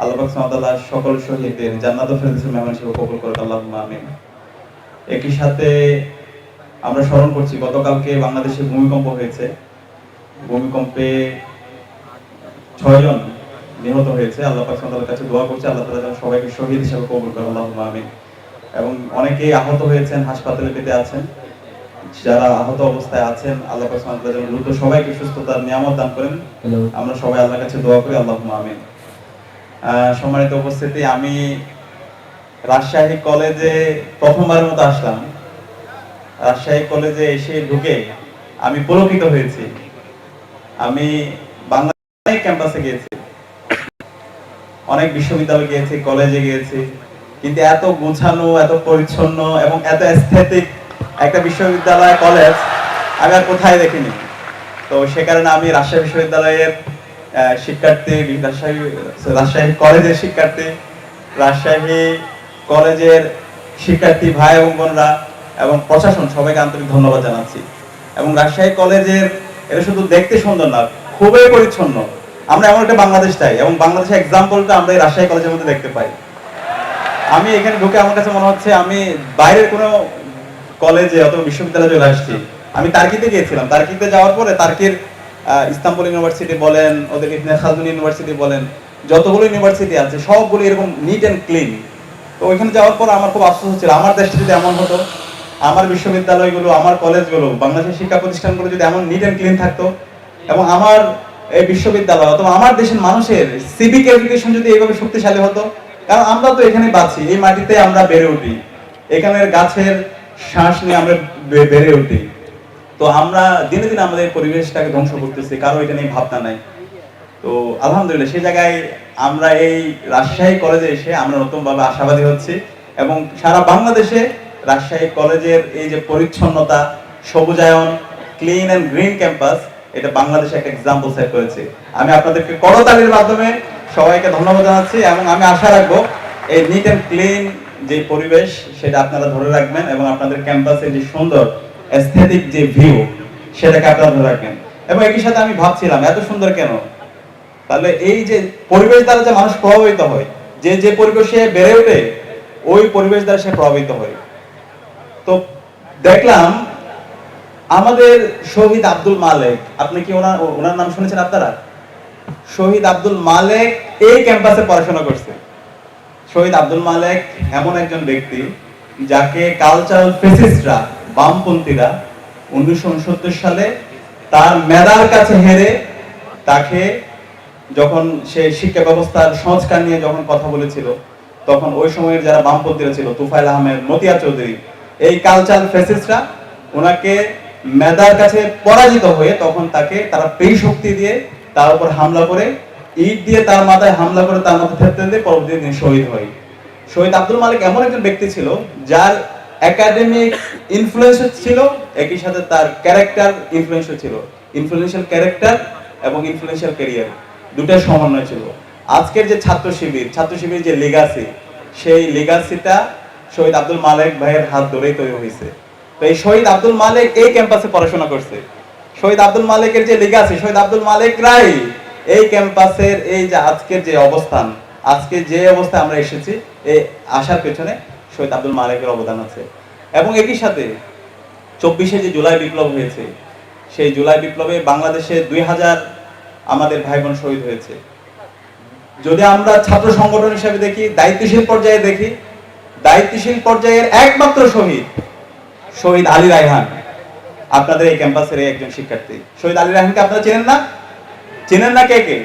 আল্লাহ পাক সুবহানাহু সকল শহীদদের জান্নাত ফেরদৌসের মেহমান হিসেবে কবুল করুক আল্লাহুম্মা আমিন। একই সাথে আমরা স্মরণ করছি গতকালকে বাংলাদেশে ভূমিকম্প হয়েছে। ভূমিকম্পে ছয়জন নিহত হয়েছে। আল্লাহ পাক সুবহানাহু কাছে দোয়া করছি আল্লাহ তাআলা যেন সবাইকে শহীদ হিসেবে কবুল করে আল্লাহুম্মা আমিন। এবং অনেকেই আহত হয়েছেন হাসপাতালে পেতে আছেন। যারা আহত অবস্থায় আছেন আল্লাহ পাক সুবহানাহু যেন দ্রুত সবাইকে সুস্থতার নিয়ামত দান করেন। আমরা সবাই আল্লাহর কাছে দোয়া করি আল্লাহুম্মা আমিন। সম্মানিত উপস্থিতি, আমি রাজশাহী কলেজে প্রথমবারের মতো আসলাম। রাজশাহী কলেজে এসে ঢুকে আমি পুলকিত হয়েছি। আমি বাংলাদেশ ক্যাম্পাসে গিয়েছি। অনেক বিশ্ববিদ্যালয়ে গিয়েছি, কলেজে গিয়েছি। কিন্তু এত গোছানো, এত পরিচ্ছন্ন এবং এত এস্থেটিক একটা বিশ্ববিদ্যালয়, কলেজ আমি আর কোথায় দেখিনি। তো সে কারণে আমি রাজশাহী বিশ্ববিদ্যালয়ের শিক্ষার্থী রাজশাহী রাজশাহী কলেজের শিক্ষার্থী, রাজশাহী কলেজের শিক্ষার্থী ভাই এবং বোনরা এবং প্রশাসন সবাইকে আন্তরিক ধন্যবাদ জানাচ্ছি। এবং রাজশাহী কলেজের, এটা শুধু দেখতে সুন্দর না, খুবই পরিচ্ছন্ন। আমরা এমন একটা বাংলাদেশ চাই এবং বাংলাদেশের এক্সাম্পলটা আমরা এই রাজশাহী কলেজের মধ্যে দেখতে পাই। আমি এখানে ঢুকে আমার কাছে মনে হচ্ছে আমি বাইরের কোনো কলেজে অথবা বিশ্ববিদ্যালয়ে চলে আসছি। আমি তার্কিতে গিয়েছিলাম। তার্কিতে যাওয়ার পরে তার্কির ইস্তাম্বুল ইউনিভার্সিটি বলেন, ওদের ইবনে খালদুন ইউনিভার্সিটি বলেন, যতগুলো ইউনিভার্সিটি আছে, সবগুলো এরকম নিট অ্যান্ড ক্লিন তো ওইখানে যাওয়ার পর আমার খুব আফসোস হচ্ছিল। আমার দেশটা যদি এমন হতো, আমার বিশ্ববিদ্যালয়গুলো, আমার কলেজগুলো, বাংলাদেশের শিক্ষা প্রতিষ্ঠানগুলো যদি এমন নিট অ্যান্ড ক্লিন থাকতো, এবং আমার এই বিশ্ববিদ্যালয় অথবা আমার দেশের মানুষের সিভিক এডুকেশন যদি এইভাবে শক্তিশালী হতো, কারণ আমরা তো এখানে বাঁচি, এই মাটিতে আমরা বেড়ে উঠি। এখানের গাছের শ্বাস নিয়ে আমরা বেড়ে উঠি। তো আমরা দিনে দিনে আমাদের পরিবেশটাকে ধ্বংস করতেছি, কারও এটা নিয়ে ভাবনা নাই। তো আলহামদুলিল্লাহ, সেই জায়গায় আমরা এই রাজশাহী কলেজে এসে আমরা নতুনভাবে আশাবাদী হচ্ছি এবং সারা বাংলাদেশে রাজশাহী কলেজের এই যে পরিচ্ছন্নতা, সবুজায়ন ক্লিন অ্যান্ড গ্রিন ক্যাম্পাস এটা বাংলাদেশে একটা এক্সাম্পল সেট করেছে। আমি আপনাদেরকে করতালির মাধ্যমে সবাইকে ধন্যবাদ জানাচ্ছি এবং আমি আশা রাখব এই নিট অ্যান্ড ক্লিন যে পরিবেশ, সেটা আপনারা ধরে রাখবেন এবং আপনাদের ক্যাম্পাসের যে সুন্দর এস্থেটিক যে ভিউ সেটাকে আপনারা ধরে রাখবেন। এবং একই সাথে আমি ভাবছিলাম, এত সুন্দর কেন? তাহলে এই যে পরিবেশ দ্বারা যে মানুষ প্রভাবিত হয়, যে যে পরিবেশে বেড়ে ওঠে, ওই পরিবেশ দ্বারা সে প্রভাবিত হয়। তো দেখলাম, আমাদের শহীদ আব্দুল মালেক, আপনি কি ওনার ওনার নাম শুনেছেন আপনারা? শহীদ আব্দুল মালেক এই ক্যাম্পাসে পড়াশোনা করছে। শহীদ আব্দুল মালেক এমন একজন ব্যক্তি যাকে কালচারাল ফেসিস্টরা বামপন্থীরা উনিশশো সালে তার মেধার কাছে হেরে তাকে যখন সে শিক্ষা ব্যবস্থার সংস্কার নিয়ে যখন কথা বলেছিল, তখন ওই সময়ের যারা বামপন্থীরা ছিল, তুফাইল আহমেদ, মতিয়া চৌধুরী, এই কালচার ফেসিস্টরা ওনাকে মেদার কাছে পরাজিত হয়ে তখন তাকে তারা পেই শক্তি দিয়ে তার উপর হামলা করে, ইট দিয়ে তার মাথায় হামলা করে তার মাথায় থেপতে দিয়ে পরবর্তী দিন শহীদ হয়। শহীদ আব্দুল মালিক এমন একজন ব্যক্তি ছিল, যার একাডেমিক ইনফ্লুয়েন্স ছিল, একই সাথে তার ক্যারেক্টার ইনফ্লুয়েন্স ছিল। ইনফ্লুয়েন্সিয়াল ক্যারেক্টার এবং ইনফ্লুয়েন্সিয়াল ক্যারিয়ার দুটার সমন্বয় ছিল। আজকের যে ছাত্র শিবির ছাত্র শিবির যে লিগাসি সেই লিগাসিটা শহীদ আব্দুল মালিক ভাইয়ের হাত ধরেই তৈরি হয়েছে। তো এই শহীদ আব্দুল মালিক এই ক্যাম্পাসে পড়াশোনা করছে। শহীদ আব্দুল মালিকের যে লেগাসি শহীদ আব্দুল মালিক রাই এই ক্যাম্পাসের এই যে আজকের যে অবস্থান, আজকে যে অবস্থায় আমরা এসেছি, এই আসার পেছনে শহীদ আব্দুল মালিকের অবদান আছে। এবং একই সাথে চব্বিশে যে জুলাই বিপ্লব হয়েছে, সেই জুলাই বিপ্লবে বাংলাদেশে দুই হাজার আমাদের ভাই বোন শহীদ হয়েছে। যদি আমরা ছাত্র সংগঠন হিসেবে দেখি, দায়িত্বশীল পর্যায়ে দেখি, দায়িত্বশীল পর্যায়ের একমাত্র শহীদ শহীদ আলী রায়হান। আপনাদের এই ক্যাম্পাসের একজন শিক্ষার্থী। শহীদ আলী রায়হানকে আপনারা চেনেন না? চেনেন না কে কে?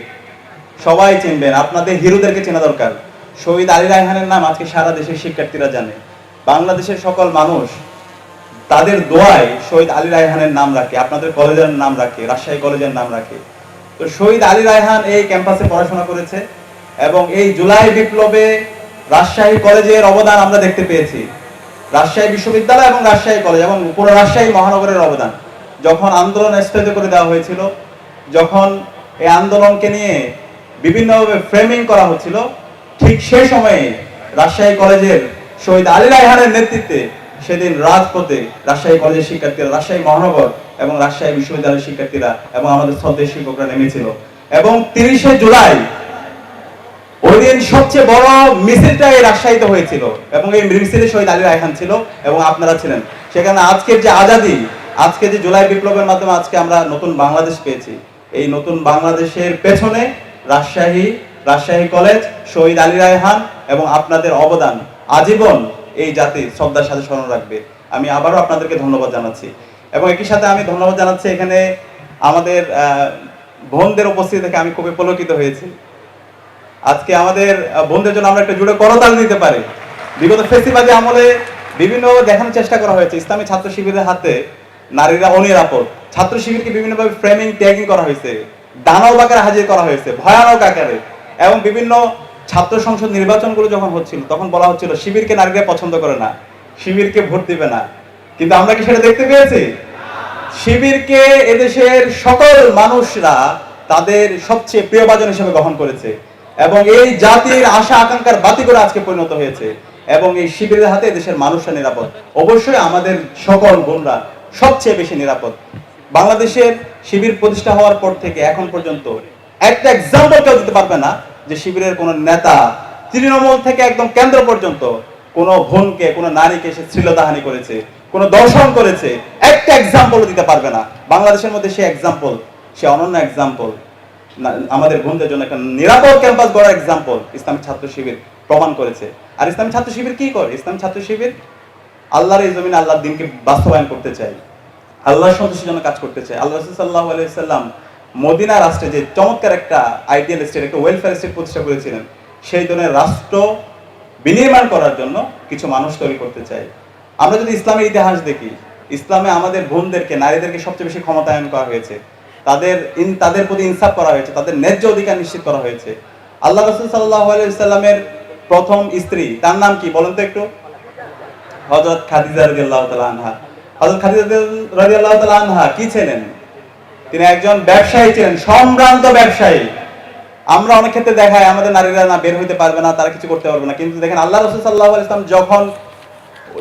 সবাই চিনবেন। আপনাদের হিরোদেরকে চেনা দরকার। শহীদ আলী রায়হানের নাম আজকে সারা দেশের শিক্ষার্থীরা জানে। বাংলাদেশের সকল মানুষ তাদের দোয়ায় শহীদ আলী রায়হানের নাম রাখে, আপনাদের কলেজের নাম রাখে, রাজশাহী কলেজের নাম রাখে। তো শহীদ আলী রায়হান এই ক্যাম্পাসে পড়াশোনা করেছে এবং এই জুলাই বিপ্লবে রাজশাহী কলেজের অবদান আমরা দেখতে পেয়েছি। রাজশাহী বিশ্ববিদ্যালয় এবং রাজশাহী কলেজ এবং পুরো রাজশাহী মহানগরের অবদান। যখন আন্দোলন স্থগিত করে দেওয়া হয়েছিল, যখন এই আন্দোলনকে নিয়ে বিভিন্নভাবে ফ্রেমিং করা হচ্ছিল ঠিক সেই সময়ে রাজশাহী কলেজের শহীদ আলী রায়হানের নেতৃত্বে সেদিন রাজপথে রাজশাহী কলেজের শিক্ষার্থীরা, রাজশাহী মহানগর এবং রাজশাহী বিশ্ববিদ্যালয়ের শিক্ষার্থীরা এবং আমাদের শ্রদ্ধেয় শিক্ষকরা নেমেছিল। এবং তিরিশে জুলাই ওই দিন সবচেয়ে বড় মিছিলটা এই রাজশাহীতে হয়েছিল এবং এই মিছিলে শহীদ আলী রায়হান ছিল এবং আপনারা ছিলেন। সেখানে আজকের যে আজাদি, আজকে যে জুলাই বিপ্লবের মাধ্যমে আজকে আমরা নতুন বাংলাদেশ পেয়েছি। এই নতুন বাংলাদেশের পেছনে রাজশাহী রাজশাহী কলেজ, শহীদ আলী রায়হান এবং আপনাদের অবদান আজীবন এই জাতির শ্রদ্ধার সাথে স্মরণ রাখবে। আমি আবারও আপনাদেরকে ধন্যবাদ জানাচ্ছি। এবং একই সাথে আমি ধন্যবাদ জানাচ্ছি এখানে আমাদের বোনদের উপস্থিতি থেকে আমি খুবই পুলকিত হয়েছি। আজকে আমাদের বোনদের জন্য আমরা একটা জুড়ে করতাল দিতে পারি। বিগত ফেসিবাদী আমলে বিভিন্ন দেখানোর চেষ্টা করা হয়েছে। ইসলামী ছাত্র শিবিরের হাতে নারীরা অনিরাপদ। ছাত্র শিবিরকে বিভিন্নভাবে ফ্রেমিং ট্যাগিং করা হয়েছে। দানব আকারে হাজির করা হয়েছে। ভয়ানক আকারে। এবং বিভিন্ন ছাত্র সংসদ নির্বাচনগুলো যখন হচ্ছিল, তখন বলা হচ্ছিল, শিবিরকে নারীরা পছন্দ করে না, শিবিরকে ভোট দিবে না। কিন্তু আমরা কি সেটা দেখতে পেয়েছি? শিবিরকে এদেশের সকল মানুষরা তাদের সবচেয়ে প্রিয়ভাজন হিসেবে গ্রহণ করেছে এবং এই জাতির আশা, আকাঙ্ক্ষার বাতি করে আজকে পরিণত হয়েছে এবং এই শিবিরের হাতে দেশের মানুষরা নিরাপদ। অবশ্যই আমাদের সকল বোনরা সবচেয়ে বেশি নিরাপদ। বাংলাদেশের শিবির প্রতিষ্ঠা হওয়ার পর থেকে এখন পর্যন্ত একটা এক্সাম্পল কেউ দিতে পারবে না। যে শিবিরের কোন নেতা তৃণমূল থেকে একদম কেন্দ্র পর্যন্ত কোন বোনকে কোন নারীকে সে শ্লীলতাহানি করেছে, কোন দর্শন করেছে, একটা এক্সাম্পল দিতে পারবে না। বাংলাদেশের মধ্যে সে এক্সাম্পল সে অনন্য এক্সাম্পল আমাদের বোনদের জন্য একটা নিরাপদ ক্যাম্পাস গড়ার এক্সাম্পল ইসলামী ছাত্র শিবির প্রমাণ করেছে। আর ইসলামী ছাত্র শিবির কি করে? ইসলামী ছাত্র শিবির আল্লাহর এই জমিনে আল্লাহর দিনকে বাস্তবায়ন করতে চাই আল্লাহর সন্তোষের জন্য কাজ করতে চাই আল্লাহ সাল্লাহ আলাইসাল্লাম মদিনা রাষ্ট্রে যে চমৎকার একটা আইডিয়াল স্টেট একটা ওয়েলফেয়ার স্টেট প্রতিষ্ঠা করেছিলেন, সেই ধরনের রাষ্ট্র বিনির্মাণ করার জন্য কিছু মানুষ তৈরি করতে চাই আমরা যদি ইসলামের ইতিহাস দেখি, ইসলামে আমাদের বোনদেরকে, নারীদেরকে সবচেয়ে বেশি ক্ষমতায়ন করা হয়েছে। তাদের ইন, তাদের প্রতি ইনসাফ করা হয়েছে, তাদের ন্যায্য অধিকার নিশ্চিত করা হয়েছে। আল্লাহ রসুল সাল্লাহ আলাইসাল্লামের প্রথম স্ত্রী, তার নাম কি বলুন তো একটু? হযরত খাদিজা রাদিয়াল্লাহু তাআলা আনহা। হযরত খাদিজা রাদিয়াল্লাহু তাআলা আনহা কি ছিলেন? তিনি একজন ব্যবসায়ী ছিলেন, সম্ভ্রান্ত ব্যবসায়ী। আমরা অনেক ক্ষেত্রে দেখায় আমাদের নারীরা না বের হইতে পারবে না, তারা কিছু করতে পারবে না। কিন্তু দেখেন, আল্লাহ রাসূল আলাইহি ইসলাম যখন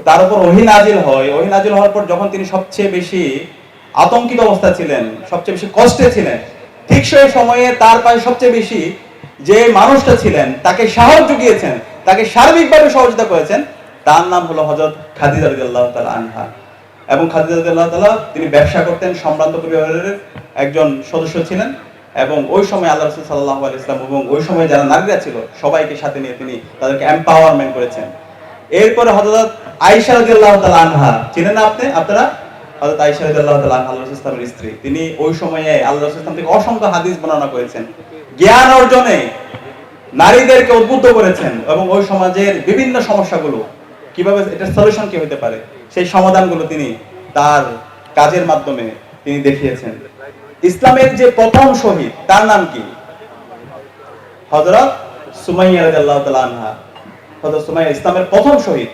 তার উপর ওহী নাজিল হয়, ওহী নাজিল হওয়ার পর যখন তিনি সবচেয়ে বেশি আতঙ্কিত অবস্থা ছিলেন, সবচেয়ে বেশি কষ্টে ছিলেন, ঠিক সেই সময়ে তার পাশে সবচেয়ে বেশি যে মানুষটা ছিলেন, তাকে সাহস জুগিয়েছেন, তাকে সার্বিকভাবে সহযোগিতা করেছেন, তার নাম হলো হজরত খাদিজা রাদিয়াল্লাহু আনহা। এবং খাদিজা তাআলা তিনি ব্যবসা করতেন, সম্ভ্রান্ত পরিবারের একজন সদস্য ছিলেন এবং ওই সময় আল্লাহ রাসূল সাল্লাল্লাহু আলাইহি ওয়াসাল্লাম এবং ওই সময় যারা নারীরা ছিল, সবাইকে সাথে নিয়ে তিনি তাদেরকে এম্পাওয়ারমেন্ট করেছেন। এরপরে হযরত আয়েশা রাদিয়াল্লাহু তাআলা আনহা, চিনেন আপনি, আপনারা? হযরত আয়েশা রাদিয়াল্লাহু তাআলা আনহা আল্লাহ ইসলামের স্ত্রী। তিনি ওই সময়ে আল্লাহ রাসূল ইসলাম থেকে অসংখ্য হাদিস বর্ণনা করেছেন। জ্ঞান অর্জনে নারীদেরকে উদ্বুদ্ধ করেছেন এবং ওই সমাজের বিভিন্ন সমস্যাগুলো, কীভাবে এটা সলিউশন কি হতে পারে? সেই সমাধানগুলো তিনি তার কাজের মাধ্যমে তিনি দেখিয়েছেন। ইসলামের যে প্রথম শহীদ, তার নাম কি? হযরত সুমাইয়া তাআলা আনহা। হযরত সুমাইয়া, ইসলামের প্রথম শহীদ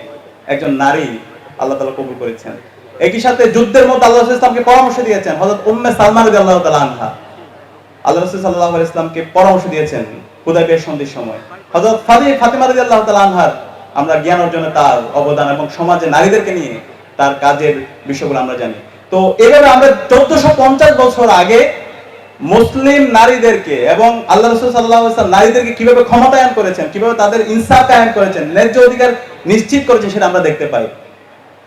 একজন নারী আল্লাহ তাআলা কবুল করেছেন। একই সাথে যুদ্ধের মধ্যে আল্লাহ ইসলামকে পরামর্শ দিয়েছেন। হযরত উম্মে সালমা রাদিয়াল্লাহু তাআলা আনহা। আল্লাহ রাসূল আলাইহি ইসলামকে পরামর্শ দিয়েছেন। সন্ধির সময়। হযরত ফাতি ফাতিমা রাদিয়াল্লাহু তাআলা আনহার আমরা জ্ঞান অর্জনে তার অবদান এবং সমাজে নারীদেরকে নিয়ে তার কাজের বিষয়গুলো আমরা জানি। তো এভাবে আমরা চোদ্দশো পঞ্চাশ বছর আগে মুসলিম নারীদেরকে এবং আল্লাহ রসুল সাল্লাহ নারীদেরকে কীভাবে ক্ষমতায়ন করেছেন, কীভাবে তাদের ইনসাফ কায়েম করেছেন, ন্যায্য অধিকার নিশ্চিত করেছেন সেটা আমরা দেখতে পাই।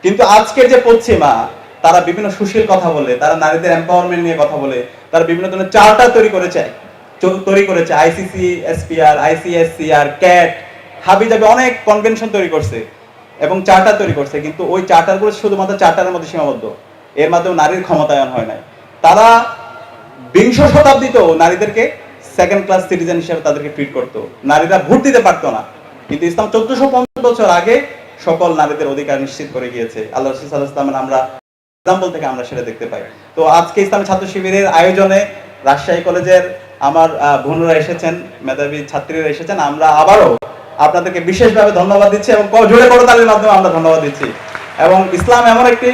কিন্তু আজকের যে পশ্চিমা, তারা বিভিন্ন সুশীল কথা বলে, তারা নারীদের এম্পাওয়ারমেন্ট নিয়ে কথা বলে, তারা বিভিন্ন ধরনের চার্টার তৈরি করেছে তৈরি করেছে, আইসিসি, এসপিআর, আইসিএসসিআর, ক্যাট হাবি যাবে অনেক কনভেনশন তৈরি করছে এবং চার্টার তৈরি করছে, কিন্তু ওই চার্টারগুলো শুধুমাত্র চার্টারের মধ্যে সীমাবদ্ধ। এর মাধ্যমে নারীর ক্ষমতায়ন হয় নাই। তারা বিংশ শতাব্দীতেও নারীদেরকে সেকেন্ড ক্লাস সিটিজেন হিসেবে তাদেরকে ট্রিট করতো। নারীরা ভোট দিতে পারতো না। কিন্তু ইসলাম চোদ্দশো পঞ্চাশ বছর আগে সকল নারীদের অধিকার নিশ্চিত করে গিয়েছে। আল্লাহ রসুল ইসলামের আমরা এক্সাম্পল থেকে আমরা সেটা দেখতে পাই। তো আজকে ইসলামী ছাত্র শিবিরের আয়োজনে রাজশাহী কলেজের আমার বোনরা এসেছেন, মেধাবী ছাত্রীরা এসেছেন। আমরা আবারও আপনাদেরকে বিশেষভাবে ধন্যবাদ দিচ্ছি এবং জোরে করতালির মাধ্যমে আমরা ধন্যবাদ দিচ্ছি। এবং ইসলাম এমন একটি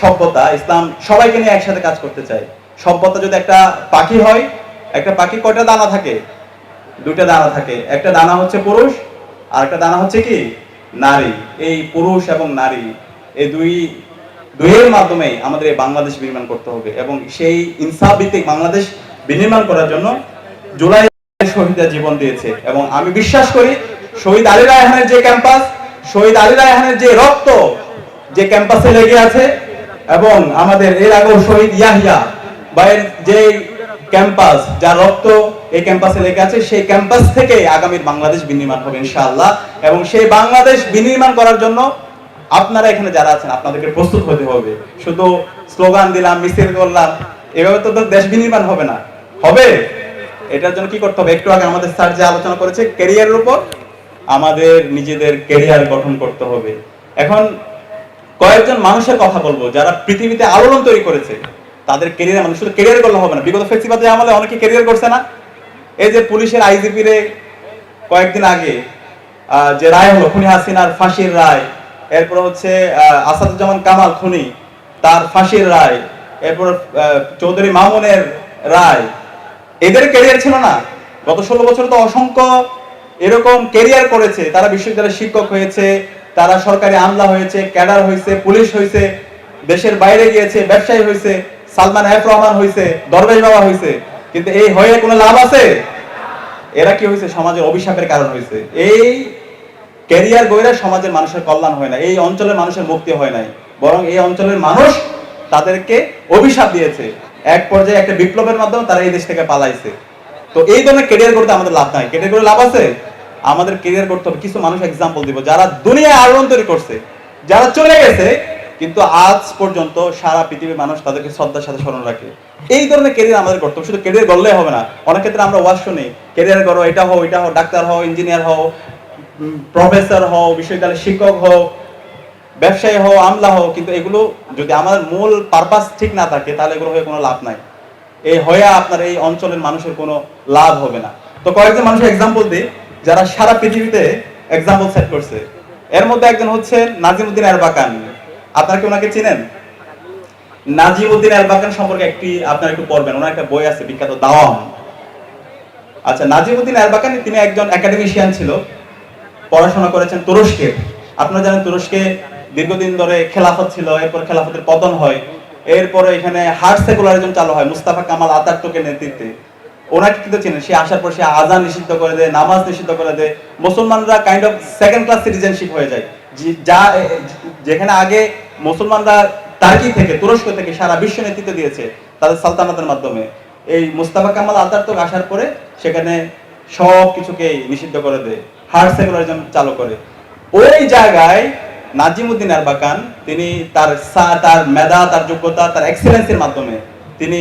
সভ্যতা, ইসলাম সবাইকে নিয়ে একসাথে কাজ করতে চাই সভ্যতা যদি একটা পাখি হয়, একটা পাখি কয়টা দানা থাকে? দুইটা দানা থাকে। একটা দানা হচ্ছে পুরুষ, আর একটা দানা হচ্ছে কি? নারী। এই পুরুষ এবং নারী, এই দুই, দুইয়ের মাধ্যমে আমাদের এই বাংলাদেশ বিনির্মাণ করতে হবে এবং সেই ইনসাফ ভিত্তিক বাংলাদেশ বিনির্মাণ করার জন্য জুলাই শহীদরা জীবন দিয়েছে। এবং আমি বিশ্বাস করি শহীদ আলী রায়হানের যে ক্যাম্পাস, শহীদ আলী রায়হানের যে রক্ত যে ক্যাম্পাসে লেগে আছে এবং আমাদের এর আগেও শহীদ ইয়াহিয়া বাইয়ের যে ক্যাম্পাস, যার রক্ত এই ক্যাম্পাসে লেগে আছে, সেই ক্যাম্পাস থেকে আগামীর বাংলাদেশ বিনির্মাণ হবে ইনশাআল্লাহ। এবং সেই বাংলাদেশ বিনির্মাণ করার জন্য আপনারা এখানে যারা আছেন, আপনাদেরকে প্রস্তুত হতে হবে। শুধু স্লোগান দিলাম, মিছিল করলাম, এভাবে তো দেশ বিনির্মাণ হবে না। হবে। এটার জন্য কি করতে হবে? একটু আগে আমাদের স্যার যে আলোচনা করেছে ক্যারিয়ারের উপর আমাদের নিজেদের ক্যারিয়ার গঠন করতে হবে। এখন কয়েকজন মানুষের কথা বলব, যারা পৃথিবীতে আলোড়ন তৈরি করেছে, তাদের ক্যারিয়ার মানে শুধু ক্যারিয়ার করলে হবে না। বিগত ফেস্টিভালে আমলে অনেকে ক্যারিয়ার করছে না। এই যে পুলিশের আইজিপি রে কয়েকদিন আগে যে রায় হলো, খুনি হাসিনার ফাঁসির রায়, এরপর হচ্ছে আসাদুজ্জামান কামাল খুনি, তার ফাঁসির রায়, এরপর চৌধুরী মামুনের রায়, এদের ক্যারিয়ার ছিল না। গত ষোলো বছর তো অসংখ্য এরকম ক্যারিয়ার করেছে, তারা বিশ্ববিদ্যালয়ের শিক্ষক হয়েছে, তারা সরকারি আমলা হয়েছে, ক্যাডার হয়েছে, পুলিশ হয়েছে, দেশের বাইরে গিয়েছে, ব্যবসায়ী হয়েছে, সালমান এফ রহমান হয়েছে, দরবেশ বাবা হয়েছে। কিন্তু এই হয়ে কোনো লাভ আছে? এরা কি হয়েছে? সমাজের অভিশাপের কারণ হয়েছে। এই ক্যারিয়ার গইরা সমাজের মানুষের কল্যাণ হয় না, এই অঞ্চলের মানুষের মুক্তি হয় নাই। বরং এই অঞ্চলের মানুষ তাদেরকে অভিশাপ দিয়েছে। এক পর্যায়ে একটা বিপ্লবের মাধ্যমে তারা এই দেশ থেকে পালাইছে। তো এই ধরনের ক্যারিয়ার করতে আমাদের লাভ নাই। ক্যারিয়ার করে লাভ আছে? আমাদের ক্যারিয়ার করতে হবে। কিছু মানুষ এক্সাম্পল দিব। যারা দুনিয়ায় আলোড়ন তৈরি করছে, যারা চলে গেছে, কিন্তু আজ পর্যন্ত সারা পৃথিবীর মানুষ তাদেরকে শ্রদ্ধার সাথে স্মরণ রাখে। এই ধরনের ক্যারিয়ার আমাদের করতে হবে। শুধু ক্যারিয়ার গড়লেই হবে না। অনেক ক্ষেত্রে আমরা ওয়াজ শুনি ক্যারিয়ার করো, এটা হও এটা হও, ডাক্তার হও ইঞ্জিনিয়ার হও প্রফেসর হও, বিশ্ববিদ্যালয়ের শিক্ষক হও, ব্যবসায়ী হও, আমলা হও। কিন্তু এগুলো যদি আমাদের মূল পারপাস ঠিক না থাকে, তাহলে এগুলো হয়ে কোনো লাভ নাই। এই হয়ে আপনার এই অঞ্চলের মানুষের কোনো লাভ হবে না। তো কয়েকজন মানুষের এক্সাম্পল দিই, যারা সারা পৃথিবীতে এক্সাম্পল সেট করছে। এর মধ্যে একজন হচ্ছে নাজিমুদ্দিন এরবাকান। আপনারা কি ওনাকে চিনেন? নাজিমুদ্দিন এরবাকান সম্পর্কে একটি আপনারা একটু পড়বেন, ওনার একটা বই আছে, বিখ্যাত দাওয়াম আচ্ছা নাজিমুদ্দিন এরবাকান তিনি একজন একাডেমিশিয়ান ছিল, পড়াশোনা করেছেন তুরস্কে। আপনারা জানেন তুরস্কে দীর্ঘদিন ধরে খেলাফত ছিল, এরপর খেলাফতের পতন হয়। এরপরে এখানে হার্ট সেকুলারিজম চালু হয়, মুস্তাফা কামাল আতাতুর্কের নেতৃত্বে। ওনাকে কিন্তু চিনেন, সে আসার পর সে আজান নিষিদ্ধ করে দেয়, নামাজ নিষিদ্ধ করে দেয়। মুসলমানরা kind of second class citizenship হয়ে যায়। যা যেখানে আগে মুসলমানরা টার্কি থেকে, তুরস্ক থেকে সারা বিশ্ব নেতৃত্ব দিয়েছে তাদের সালতানাতের মাধ্যমে। এই মুস্তাফা কামাল আতাতুর্ক আসার পরে সেখানে সব কিছুকে নিষিদ্ধ করে দেয়, হার্ট সেকুলারিজম চালু করে। ওই জায়গায় নাজিমুদ্দিন আরবাকান, তিনি তার তার মেধা, তার যোগ্যতা, তার এক্সেলেন্সের মাধ্যমে তিনি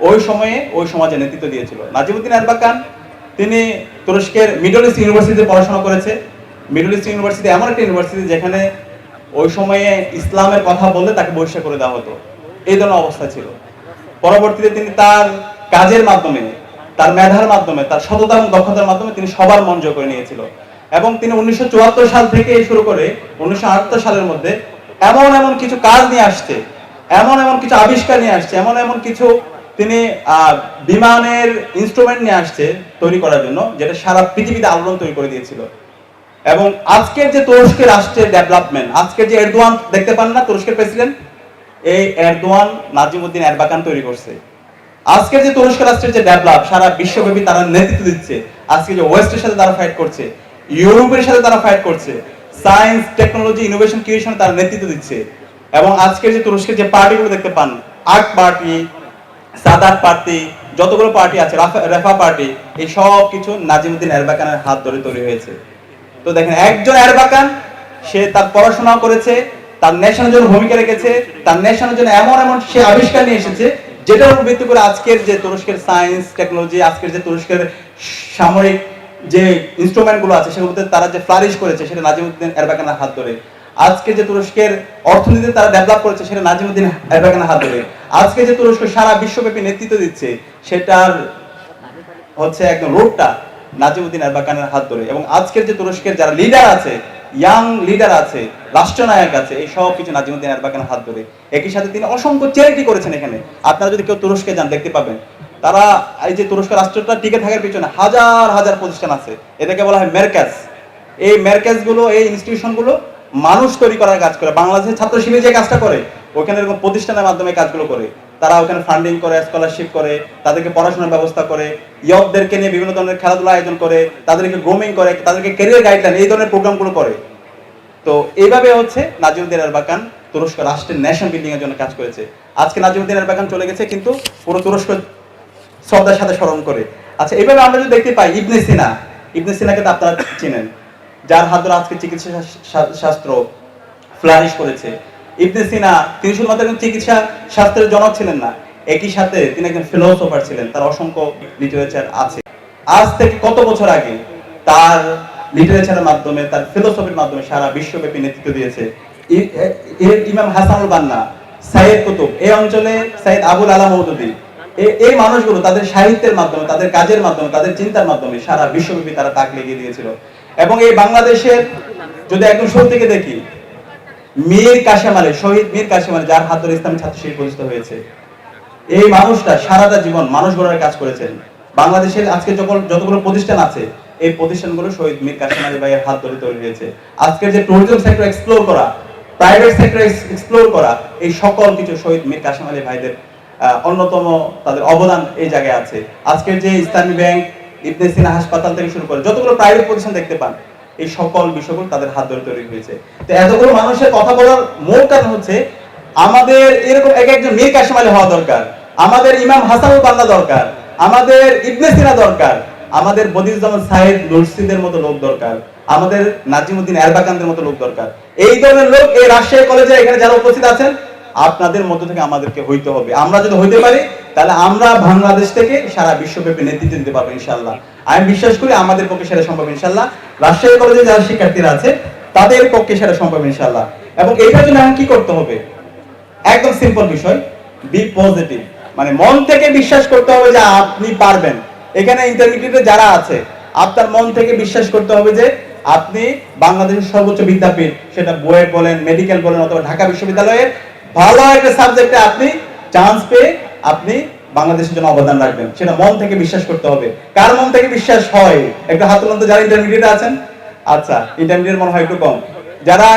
ওই সময়ে ওই সমাজে নেতৃত্ব দিয়েছিল। নাজিমুদ্দিন আরবাকান, তিনি তুরস্কের মিডল ইস্ট ইউনিভার্সিটিতে পড়াশোনা করেছে। মিডল ইস্ট ইউনিভার্সিটি এমন একটা ইউনিভার্সিটি যেখানে ওই সময়ে ইসলামের কথা বললে তাকে বহিষ্কার করে দেওয়া হতো। এই ধরনের অবস্থা ছিল। পরবর্তীতে তিনি তার কাজের মাধ্যমে, তার মেধার মাধ্যমে, তার সততা এবং দক্ষতার মাধ্যমে তিনি সবার মন জয় করে নিয়েছিল। এবং তিনি উনিশশো চুয়াত্তর সাল থেকে শুরু করে উনিশশো সালের মধ্যে এমন এমন কিছু কাজ নিয়ে আসছে, এমন এমন কিছু আবিষ্কার নিয়ে আসছে, এমন এমন কিছু তিনি বিমানের ইনস্ট্রুমেন্ট নিয়ে আসছে তৈরি করার জন্য, যেটা সারা পৃথিবীতে আলোড়ন তৈরি করে দিয়েছিল। এবং আজকের যে তুরস্কের রাষ্ট্রের ডেভেলপমেন্ট আজকের যে এরদোয়ান, দেখতে পান না তুরস্কের প্রেসিডেন্ট এই এরদোয়ান নাজিমুদ্দিন এরবাকান তৈরি করছে। আজকের যে তুরস্ক রাষ্ট্রের যে ডেভেলপ সারা বিশ্বব্যাপী তারা নেতৃত্ব দিচ্ছে। আজকে যে ওয়েস্টের সাথে তারা ফাইট করছে। ইউরোপের সাথে তারা ফাইট করছে। সায়েন্স টেকনোলজি ইনোভেশন ক্রিয়েশন তারা নেতৃত্ব দিচ্ছে। এবং আজকের যে তুরস্কের যে পার্টিগুলো দেখতে পান আর্ট পার্টি সাদাত পার্টি, যতগুলো পার্টি আছে, রেফা পার্টি, এই সব কিছু নাজিমুদ্দিন এরবাকানের হাত ধরে তৈরি হয়েছে। তো দেখেন, একজন এরবাকান, সে তার পড়াশোনা করেছে, তার নেশনের জন্য ভূমিকা রেখেছে, তার নেশনের জন্য এমন এমন সে আবিষ্কার নিয়ে এসেছে, যেটার উপর ভিত্তি করে আজকের যে তুরস্কের সায়েন্স টেকনোলজি আজকের যে তুরস্কের সামরিক যে ইনস্ট্রুমেন্টগুলো আছে সেগুলোতে তারা যে ফ্লারিশ করেছে, সেটা নাজিমুদ্দিন এরবাকানের হাত ধরে। আজকে যে তুরস্কের অর্থনীতি তারা ডেভেলপ করেছে, সেটা নাজিমুদ্দিন এরবাকানের হাত ধরে। আজকে যে তুরস্ক সারা বিশ্বব্যাপী নেতৃত্ব দিচ্ছে, সেটার হচ্ছে একদম রোডটা নাজিমুদ্দিন এরবাকানের হাত ধরে। এবং আজকের যে তুরস্কের যারা লিডার আছে ইয়াং লিডার আছে, রাষ্ট্রনায়ক আছে, এই সব কিছু নাজিমুদ্দিন এরবাকানের হাত ধরে। একই সাথে তিনি অসংখ্য চ্যারিটি করেছেন এখানে। আপনারা যদি কেউ তুরস্কে যান, দেখতে পাবেন। তারা এই যে তুরস্ক রাষ্ট্রটা টিকে থাকার পিছনে হাজার হাজার প্রতিষ্ঠান আছে। এটাকে বলা হয় মেরকাজ এই মেরকাজগুলো এই ইনস্টিটিউশনগুলো মানুষ তৈরি করার কাজ করে। বাংলাদেশের ছাত্র শিবির যে কাজটা করে, ওখানে এরকম প্রতিষ্ঠানের মাধ্যমে কাজগুলো করে। তারা ওখানে ফান্ডিং করে স্কলারশিপ করে, তাদেরকে পড়াশোনার ব্যবস্থা করে, ইয়কদেরকে নিয়ে বিভিন্ন ধরনের খেলাধুলা আয়োজন করে, তাদেরকে গ্রোমিং করে, তাদেরকে ক্যারিয়ার গাইডলাইন এই ধরনের প্রোগ্রামগুলো করে। তো এইভাবে হচ্ছে নাজিমুদ্দিন এরবাকান তুরস্ক রাষ্ট্রের ন্যাশন বিল্ডিং এর জন্য কাজ করেছে। আজকে নাজিমুদ্দিন এরবাকান চলে গেছে, কিন্তু পুরো তুরস্ক শ্রদ্ধার সাথে স্মরণ করে। আচ্ছা এইভাবে আমরা যদি দেখতে পাই, ইবনে সিনা, ইবনে সিনাকে তো আপনারা চিনেন, যার হাত ধরে আজকে চিকিৎসা শাস্ত্র ফ্লারিশ করেছে। ইবনে সিনা, তিনি শুধুমাত্র একজন চিকিৎসা শাস্ত্রের জনক ছিলেন না, একই সাথে তিনি একজন ফিলোসোফার ছিলেন, তার অসংখ্য লিটারেচার আছে। আজ থেকে কত বছর আগে তার লিটারেচারের মাধ্যমে, তার ফিলোসফির মাধ্যমে সারা বিশ্বব্যাপী নেতৃত্ব দিয়েছে। ইমাম হাসানুল বান্না, সাইয়েদ কুতুব, এই অঞ্চলে সাইয়েদ আবুল আলা মৌদুদি এ- এই মানুষগুলো তাদের সাহিত্যের মাধ্যমে, তাদের কাজের মাধ্যমে, তাদের চিন্তার মাধ্যমে সারা বিশ্বব্যাপী তারা তাক লেগে দিয়েছিল। এবং এই বাংলাদেশের, যদি একদম শুরু থেকে দেখি, মীর কাশেম আলী, শহীদ মীর কাশেম আলী, যার হাত ধরে ইসলামী ছাত্র প্রতিষ্ঠিত হয়েছে, এই মানুষটা সারাটা জীবন মানুষ গড়ার কাজ করেছেন। বাংলাদেশের আজকে যখন যতগুলো প্রতিষ্ঠান আছে, এই প্রতিষ্ঠানগুলো শহীদ মীর কাশেম আলী ভাইয়ের হাত ধরে তৈরি হয়েছে। আজকের যে ট্যুরিজম সেক্টর এক্সপ্লোর করা প্রাইভেট সেক্টর এক্সপ্লোর করা, এই সকল কিছু শহীদ মীর কাশেম আলী ভাইদের অন্যতম তাদের অবদান এই জায়গায় আছে। আজকের যে ইসলামী ব্যাংক, ইবনে সিনা হাসপাতাল থেকে শুরু করে যতগুলো প্রাইভেট প্রতিষ্ঠান দেখতে পান, এই সকল বিষয়গুলো তাদের হাত ধরে তৈরি হয়েছে। তো এতগুলো মানুষের কথা বলার মূল কারণ হচ্ছে, আমাদের এরকম এক একজন মীর কাশেম আলী হওয়া দরকার, আমাদের ইমাম হাসানুল বান্দা দরকার, আমাদের ইবনে সিনা দরকার, আমাদের বদিউজ্জামান সাহেব নুরসিদের মতো লোক দরকার, আমাদের নাজিমুদ্দিন এরবাকানদের মতো লোক দরকার। এই ধরনের লোক এই রাজশাহী কলেজে এখানে যারা উপস্থিত আছেন আপনাদের মধ্য থেকে আমাদেরকে হইতে হবে। আমরা যদি হইতে পারি, তাহলে আমরা বাংলাদেশ থেকে সারা বিশ্বব্যাপী নেতৃত্ব দিতে পারব ইনশাল্লাহ আমি বিশ্বাস করি আমাদের পক্ষে সেটা সম্ভব ইনশাল্লাহ রাজশাহী কলেজে যারা শিক্ষার্থীরা আছে, তাদের পক্ষে সেটা সম্ভব ইনশাল্লাহ এবং এইটার জন্য এখন কি করতে হবে? একদম সিম্পল বিষয় বি পজিটিভ মানে মন থেকে বিশ্বাস করতে হবে যে আপনি পারবেন। এখানে ইন্টারমিডিয়েটে যারা আছে, আপনার মন থেকে বিশ্বাস করতে হবে যে আপনি বাংলাদেশের সর্বোচ্চ বিদ্যাপীঠ, সেটা বুয়েট বলেন মেডিকেল বলেন অথবা ঢাকা বিশ্ববিদ্যালয়ের ভালো একটা সাবজেক্টে আপনি চান্স পেয়ে আপনি বাংলাদেশের জন্য অবদান রাখবেন। সেটা মন থেকে বিশ্বাস করতে হবে। কার মন থেকে বিশ্বাস হয়? একটু হাত তুলুন তো, যারা ইন্টারমিডিয়েটে আছেন। আচ্ছা ইন্টারমিডিয়েট মনে হয় একটু কম। যারা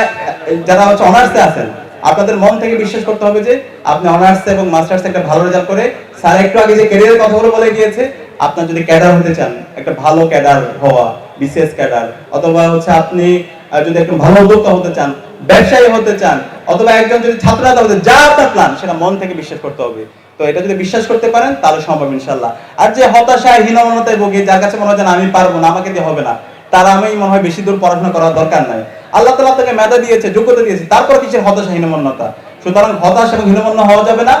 যারা হচ্ছে অনার্সে আছেন, আপনাদের মন থেকে বিশ্বাস করতে হবে যে আপনি অনার্স এবং মাস্টার্স একটা ভালো রেজাল্ট করে স্যার একটু আগে যে ক্যারিয়ারের কথাগুলো বলে গিয়েছে, আপনার যদি ক্যাডার হতে চান, একটা ভালো ক্যাডার হওয়া বিসিএস ক্যাডার অথবা হচ্ছে আপনি আহ, যদি একটু ভালো উদ্যোক্তা হতে চান ব্যবসায়ী হতে চান অথবা একজন যদি ছাত্র হতে যা আপনার প্ল্যান সেটা মন থেকে বিশ্বাস করতে হবে। তো এটা যদি বিশ্বাস করতে পারেন তাহলে সম্ভব ইনশাল্লাহ আর যে হতাশায় হীনমনতায় ভোগে যার কাছে মনে হয় আমি পারব না আমাকে দিয়ে হবে না তার আমি মনে হয় বেশি দূর পড়াশোনা করার দরকার নাই। আল্লাহ তালা তাকে মেধা দিয়েছে যোগ্যতা দিয়েছে তারপর কিসের হতাশা হীনমন্যতা? সুতরাং হতাশ এবং হীনমন্য হওয়া যাবে না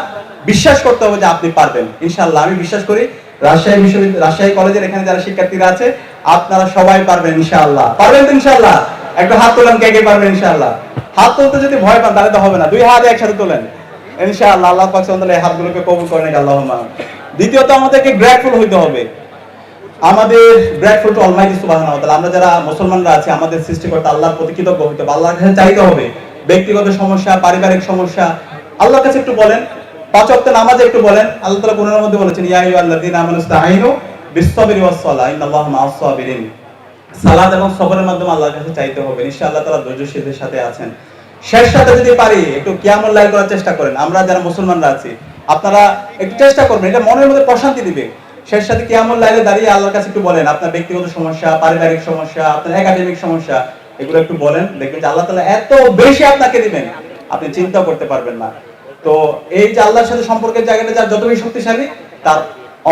বিশ্বাস করতে হবে যে আপনি পারবেন। ইনশাল্লাহ আমি বিশ্বাস করি রাজশাহী বিশ্ববিদ্যালয় রাজশাহী কলেজের এখানে যারা শিক্ষার্থীরা আছে আপনারা সবাই পারবেন ইনশাআল্লাহ। পারবেন তো ইনশাআল্লাহ? একটা হাত তোলেন কে কে পারবেন ইনশাআল্লাহ। হাত তুলতে যদি ভয় পান, তাহলে তো হবে না। দুই হাত একসাথে তোলেন। ইনশাআল্লাহ, আল্লাহ পাক সুবহানাহু এই হাতগুলোকে কবুল করেন আল্লাহুম্মা। দ্বিতীয়ত, আমাদেরকে গ্রেটফুল হইতে হবে। আমাদের গ্রেটফুল টু অলমাইটি সুবহানাহু ওয়া তাআলা। আমরা যারা মুসলমানরা আছি, আমাদের সৃষ্টিকর্তা আল্লাহর প্রতি কৃতজ্ঞ হইতে হবে। আল্লাহর কাছে চাইতে হবে। ব্যক্তিগত সমস্যা, পারিবারিক সমস্যা, আল্লাহর কাছে একটু বলেন। পাঁচ ওয়াক্ত নামাজে একটু বলেন। আল্লাহ তাআলা কোরআনের মধ্যে বলেছেন, ইয়া আইয়ুহাল্লাযীনা আমানু ইসতাঈনু বিস-সাবরি ওয়াস-সালাহ, ইন্নাল্লাহা মা'আস-সাবিরিন। সালাত এবং সবরের মাধ্যমে আল্লাহর কাছে চাইতে হবে। নিশ্চয়ই আল্লাহ তাআলা ধৈর্যশীলদের সাথে আছেন। শেষ সাথে যদি পারি, একটু কিয়ামুল লাইল করার চেষ্টা করেন। আমরা যারা মুসলমানরা আছি, আপনারা একটু চেষ্টা করবেন, এটা মনের মধ্যে প্রশান্তি দিবে। শেষ সাথে কিয়ামুল লাইলে দাঁড়িয়ে আল্লাহর কাছে একটু বলেন, আপনার ব্যক্তিগত সমস্যা, পারিবারিক সমস্যা, আপনার একাডেমিক সমস্যা, এগুলো একটু বলেন। দেখবেন যে আল্লাহ তাআলা এত বেশি আপনাকে দিবেন, আপনি চিন্তা করতে পারবেন না। তো এই যে আল্লাহর সাথে সম্পর্কের জায়গাটা, যার যত বেশি শক্তিশালী, তার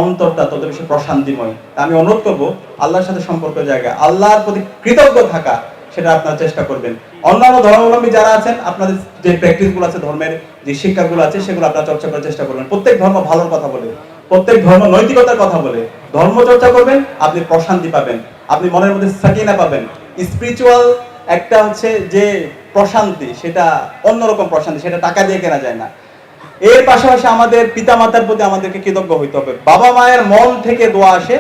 অন্তরটা তত বেশি প্রশান্তিময়। তা আমি অনুরোধ করব, আল্লাহর সাথে সম্পর্কের জায়গা, আল্লাহর প্রতি কৃতজ্ঞ থাকা, সেটা আপনারা চেষ্টা করবেন। অন্যান্য ধর্মাবলম্বী যারা আছেন, আপনাদের যে প্র্যাকটিসগুলো আছে, ধর্মের যে শিক্ষাগুলো আছে, সেগুলো আপনারা চর্চা করার চেষ্টা করবেন। প্রত্যেক ধর্ম ভালোর কথা বলে, প্রত্যেক ধর্ম নৈতিকতার কথা বলে। ধর্ম চর্চা করবেন, আপনি প্রশান্তি পাবেন, আপনি মনের মধ্যে সাকিনা পাবেন। স্পিরিচুয়াল একটা হচ্ছে যে প্রশান্তি, সেটা অন্যরকম প্রশান্তি, সেটা টাকা দিয়ে কেনা যায় না। এর পাশাপাশি আমাদের পিতা মাতার প্রতি আমাদেরকে কৃতজ্ঞ হইতে হবে। বাবা মায়ের মন থেকে দোয়া আসে,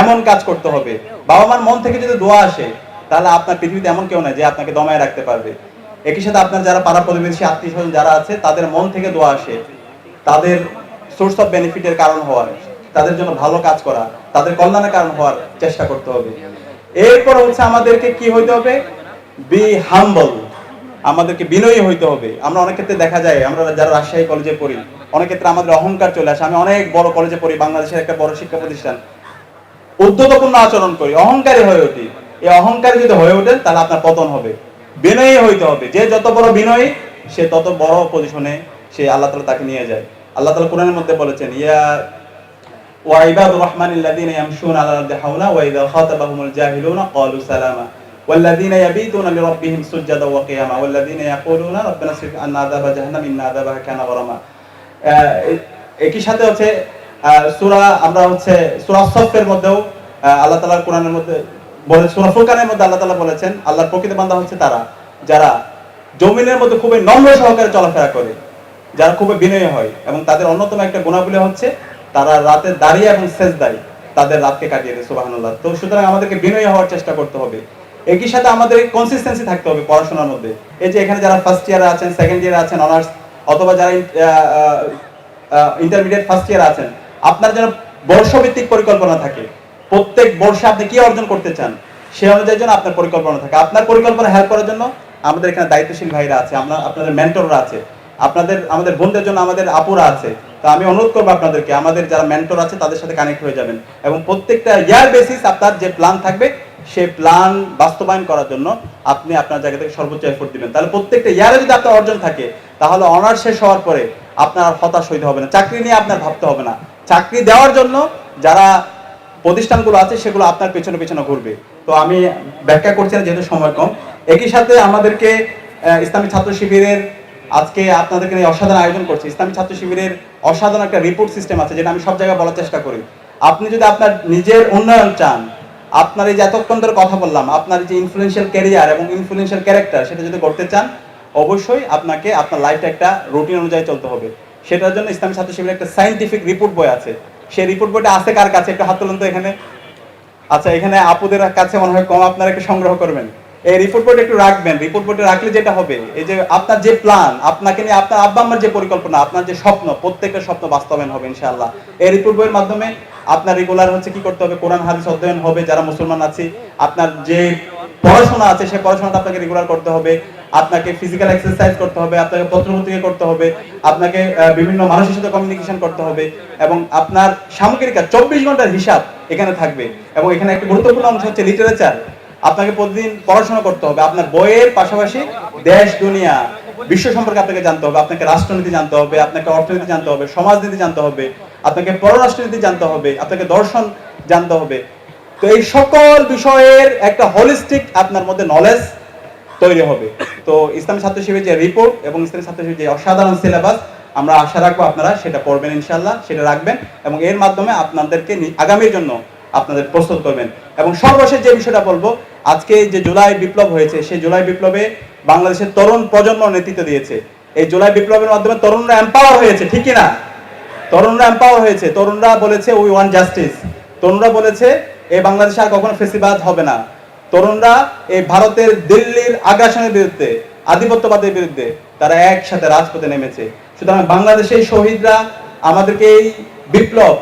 এমন কাজ করতে হবে। বাবা মার মন থেকে যদি দোয়া আসে, তাহলে আপনার পৃথিবীতে এমন কেউ নাই যে আপনাকে দমায় রাখতে পারবে। একই সাথে আপনার যারা পাড়া প্রতিবেশী, আত্মীয় স্বজন যারা আছে, তাদের মন থেকে দোয়া আসে। তাদের সোর্স অফ বেনিফিটের কারণ হওয়ার, তাদের জন্য ভালো কাজ করা, তাদের কল্যাণের কারণ হওয়ার চেষ্টা করতে হবে। এরপর হচ্ছে আমাদেরকে কি হইতে হবে? বি হাম্বল আমাদেরকে বিনয়ী হইতে হবে। আমরা অনেক ক্ষেত্রে দেখা যায়, আমরা যারা রাজশাহী কলেজে পড়ি, অনেক ক্ষেত্রে আমাদের অহংকার চলে আসে। আমি অনেক বড় কলেজে পড়ি, বাংলাদেশের একটা বড় শিক্ষা প্রতিষ্ঠান। উদ্যতপূর্ণ আচরণ করি, অহংকারী হয়ে উঠি। এই অহংকারী যদি হয়ে ওঠেন, তাহলে আপনার পতন হবে। বিনয়ী হইতে হবে। যে যত বড় বিনয়ী, সে তত বড় পজিশনে সে আল্লাহ তালা তাকে নিয়ে যায়। আল্লাহ তালা কোরআনের মধ্যে বলেছেন, ইয়া ওয়াইবাদ রহমান ইল্লাদিন ইয়ামশুন আলা দেহাউনা ওয়াইদা খাতাবাহুমুল জাহিলুনা ক্বালু সালামা। والذين يبيتون لربهم سجدا وقياما والذين يقولون ربنا اصرف عنا عذاب جهنم إن عذابها كان غراما আহ, এ- একই সাথে হচ্ছে সুরা আমরা হচ্ছে সুরা সফের মধ্যেও আহ, আল্লাহ তাআলা কোরআনের মধ্যে বলে সুরা ফুরকানের মধ্যে আল্লাহ তাআলা বলেছেন আল্লাহর প্রকৃত বান্দা হচ্ছে তারা যারা জমিনের মধ্যে খুবই নম্র সহকারে চলাফেরা করে যারা খুবই বিনয়ী হয় এবং তাদের অন্যতম একটা গুণাবলী হচ্ছে তারা রাতে দাঁড়িয়ে এবং শেষ দাঁড়িয়ে তাদের রাতকে কাটিয়ে দেয় সুবাহানুল্লাহ তো সুতরাং আমাদেরকে বিনয়ী হওয়ার চেষ্টা করতে হবে একই সাথে আমাদের কনসিস্টেন্সি থাকতে হবে পড়াশোনার মধ্যে। এই যে এখানে যারা ফার্স্ট ইয়ারে আছেন সেকেন্ড ইয়ারে আছেন অনার্স অথবা যারা ইন্টারমিডিয়েট ফার্স্ট ইয়ার আছেন, আপনার যেন বর্ষভিত্তিক পরিকল্পনা থাকে। প্রত্যেক বর্ষে আপনি কি অর্জন করতে চান, সে অনুযায়ী যেন আপনার পরিকল্পনা থাকে। আপনার পরিকল্পনা হেল্প করার জন্য আমাদের এখানে দায়িত্বশীল ভাইরা আছে, আমরা আপনাদের মেন্টররা আছে। আপনাদের, আমাদের বোনদের জন্য আমাদের আপুরা আছে। তো আমি অনুরোধ করব আপনাদেরকে, আমাদের যারা মেন্টর আছে, তাদের সাথে কানেক্ট হয়ে যাবেন। এবং প্রত্যেকটা ইয়ার বেসিস আপনার যে প্ল্যান থাকবে সেই প্ল্যান বাস্তবায়ন করার জন্য আপনি আপনার জায়গা থেকে সর্বোচ্চ এফোর্ট দিবেন। তাহলে প্রত্যেকটা ইয়ারে যদি আপনার অর্জন থাকে, তাহলে অনার্স শেষ হওয়ার পরে আপনার হতাশ হইতে হবে না। চাকরি নিয়ে আপনার ভাবতে হবে না। চাকরি দেওয়ার জন্য যারা প্রতিষ্ঠানগুলো আছে, সেগুলো আপনার পেছনে পেছনে ঘুরবে। তো আমি ব্যাখ্যা করছি না, যেহেতু সময় কম। একই সাথে আমাদেরকে ইসলামী ছাত্র শিবিরের আজকে আপনাদেরকে নিয়ে অসাধারণ আয়োজন করছি। ইসলামী ছাত্র শিবিরের অসাধারণ একটা রিপোর্ট সিস্টেম আছে, যেটা আমি সব জায়গায় বলার চেষ্টা করি। আপনি যদি আপনার নিজের উন্নয়ন চান আপনার এই যে এতক্ষণ ধরে কথা বললাম, আপনার যে ইনফ্লুয়েন্সিয়াল ক্যারিয়ার এবং ইনফ্লুয়েন্সিয়াল ক্যারেক্টার সেটা যদি করতে চান, অবশ্যই আপনাকে আপনার লাইফটা একটা রুটিন অনুযায়ী চলতে হবে। সেটার জন্য ইসলামী ছাত্র শিবিরের একটা সাইন্টিফিক রিপোর্ট বই আছে। সেই রিপোর্ট বইটা আছে কার কাছে? একটা হাত তুলন্ত এখানে। আচ্ছা এখানে আপুদের কাছে মনে হয় কম, আপনারা একটু সংগ্রহ করবেন। এই রিপোর্ট বোর্ড একটু রাখবেন। রিপোর্ট বোর্ডে রাখলে যেটা হবে, এই যে আপনার যে প্ল্যান আপনাকে নিয়ে আপনার আব্বা আম্মার যে পরিকল্পনা, আপনার যে স্বপ্ন স্বপ্ন বাস্তবায়ন হবে এই রিপোর্ট বইয়ের মাধ্যমে আপনার রেগুলার হচ্ছে কি করতে হবে? কোরআন, হাদিস অধ্যয়ন হবে, যারা মুসলমান আছে, আপনার যে পড়াশোনা আছে সেই পড়াশোনাটা আপনাকে রেগুলার করতে হবে। আপনাকে ফিজিক্যাল এক্সারসাইজ করতে হবে, আপনাকে পত্রপত্রিকা করতে হবে, আপনাকে বিভিন্ন মানুষের সাথে কমিউনিকেশন করতে হবে এবং আপনার সামগ্রিক চব্বিশ ঘণ্টার হিসাব এখানে থাকবে। এবং এখানে একটা গুরুত্বপূর্ণ অংশ হচ্ছে লিটারেচার আপনাকে প্রতিদিন পড়াশোনা করতে হবে। আপনার বইয়ের পাশাপাশি দেশ, দুনিয়া, বিশ্ব সম্পর্কে আপনাকে জানতে হবে। আপনাকে রাষ্ট্রনীতি জানতে হবে, আপনাকে অর্থনীতি জানতে হবে, সমাজনীতি জানতে হবে, আপনাকে পররাষ্ট্রনীতি জানতে হবে, আপনাকে দর্শন জানতে হবে। তো এই সকল বিষয়ের একটা হোলিস্টিক আপনার মধ্যে নলেজ তৈরি হবে। তো ইসলামী ছাত্র শিবিরের যে রিপোর্ট এবং ইসলামী ছাত্র শিবিরের যে অসাধারণ সিলেবাস আমরা আশা রাখব আপনারা সেটা পড়বেন ইনশাল্লাহ সেটা রাখবেন এবং এর মাধ্যমে আপনাদেরকে আগামীর জন্য আপনাদের প্রস্তুত করবেন। এবং সর্বশেষ যে বিষয়টা বলব, আজকে যে জুলাই বিপ্লব হয়েছে, সেই জুলাই বিপ্লবে বাংলাদেশের তরুণ প্রজন্ম নেতৃত্ব দিয়েছে। এই জুলাই বিপ্লবের মাধ্যমে তরুণরা এম্পাওয়ার হয়েছে, ঠিক না তরুণরা এম্পাওয়ার হয়েছে। তরুণরা বলেছে উই ওয়ান জাস্টিস তরুণরা বলেছে এই বাংলাদেশে আর কখনো ফেসিবাদ হবে না। তরুণরা এই ভারতের দিল্লির আগ্রাসনের বিরুদ্ধে, আধিপত্যবাদের বিরুদ্ধে তারা একসাথে রাজপথে নেমেছে। সুতরাং বাংলাদেশের শহীদরা আমাদেরকে এই বিপ্লব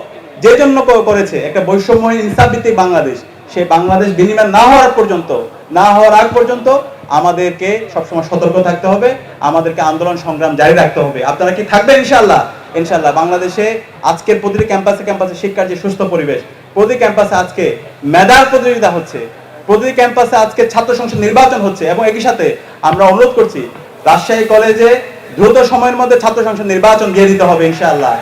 যে জন্য করেছে একটা বৈষম্যহীন ইনসাফ ভিত্তিক বাংলাদেশ সেই বাংলাদেশ বিনিময় না হওয়ার পর্যন্ত, না হওয়ার আগ পর্যন্ত আমাদেরকে সবসময় সতর্ক থাকতে হবে, আমাদেরকে আন্দোলন সংগ্রাম জারি রাখতে হবে। আপনারা কি থাকবেন ইনশাল্লাহ ইনশাল্লাহ বাংলাদেশে আজকের প্রতিটি ক্যাম্পাসে ক্যাম্পাসে শিক্ষার যে সুস্থ পরিবেশ প্রতি ক্যাম্পাসে আজকে মেধার প্রতিযোগিতা হচ্ছে, প্রতিটি ক্যাম্পাসে আজকে ছাত্র সংসদ নির্বাচন হচ্ছে এবং একই সাথে আমরা অনুরোধ করছি, রাজশাহী কলেজে দ্রুত সময়ের মধ্যে ছাত্র সংসদ নির্বাচন দিয়ে দিতে হবে ইনশাআল্লাহ।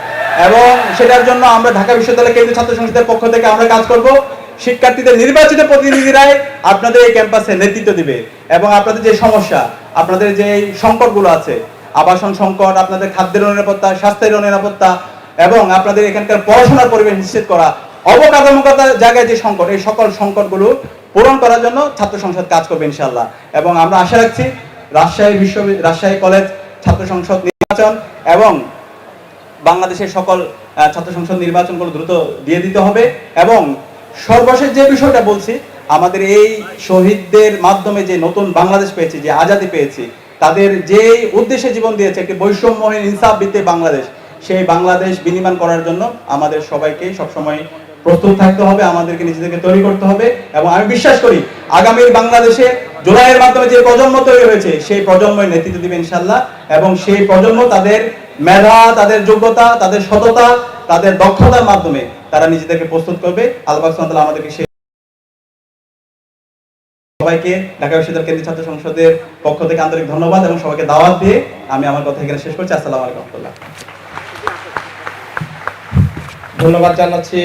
এবং সেটার জন্য আমরা ঢাকা বিশ্ববিদ্যালয় কেন্দ্রীয় ছাত্র সংসদের পক্ষ থেকে আমরা কাজ করব। শিক্ষার্থীদের নির্বাচিত প্রতিনিধিরাই আপনাদের এই ক্যাম্পাসে নেতৃত্ব দিবে এবং আপনাদের যে সমস্যা, আপনাদের যে সংকটগুলো আছে, আবাসন সংকট, আপনাদের খাদ্যের নিরাপত্তা, স্বাস্থ্যের নিরাপত্তা এবং আপনাদের এখানকার পড়াশোনার পরিবেশ নিশ্চিত করা, অবকাঠামোগত জায়গায় যে সংকট, এই সকল সংকটগুলো পূরণ করার জন্য ছাত্র সংসদ কাজ করবে ইনশাআল্লাহ। এবং আমরা আশা রাখছি রাজশাহী বিশ্ববিদ্যালয় রাজশাহী কলেজ ছাত্র সংসদ নির্বাচন এবং বাংলাদেশের সকল ছাত্র সংসদ নির্বাচনগুলো দ্রুত দিয়ে দিতে হবে এবং সর্বশেষ যে বিষয়টা বলছি, আমাদের এই শহীদদের মাধ্যমে যে নতুন বাংলাদেশ পেয়েছি, যে আজাদি পেয়েছি, তাদের যেই উদ্দেশ্যে জীবন দিয়েছে, একটি বৈষম্যহীন ইনসাফ ভিত্তিক বাংলাদেশ, সেই বাংলাদেশ বিনিময় করার জন্য আমাদের সবাইকে সবসময় প্রস্তুত থাকতে হবে, আমাদেরকে নিজেদেরকে তৈরি করতে হবে এবং আমি বিশ্বাস করি, আগামীর বাংলাদেশে জুলাইয়ের মাধ্যমে যে প্রজন্ম তৈরি হয়েছে, সেই প্রজন্মের নেতৃত্ব দিবে ইনশাল্লাহ এবং সেই প্রজন্ম তাদের মেধা, তাদের যোগ্যতা, তাদের সততা, তাদের দক্ষতার মাধ্যমে তারা নিজেদেরকে প্রস্তুত করবে। আল্লাহ সন্তাল আমাদেরকে সেই সবাইকে, ঢাকা বিশ্ববিদ্যালয় কেন্দ্রীয় ছাত্র সংসদের পক্ষ থেকে আন্তরিক ধন্যবাদ এবং সবাইকে দাওয়াত দিয়ে আমি আমার কথা এখানে শেষ করছি। আসসালামু আলাইকুম ধন্যবাদ জানাচ্ছি।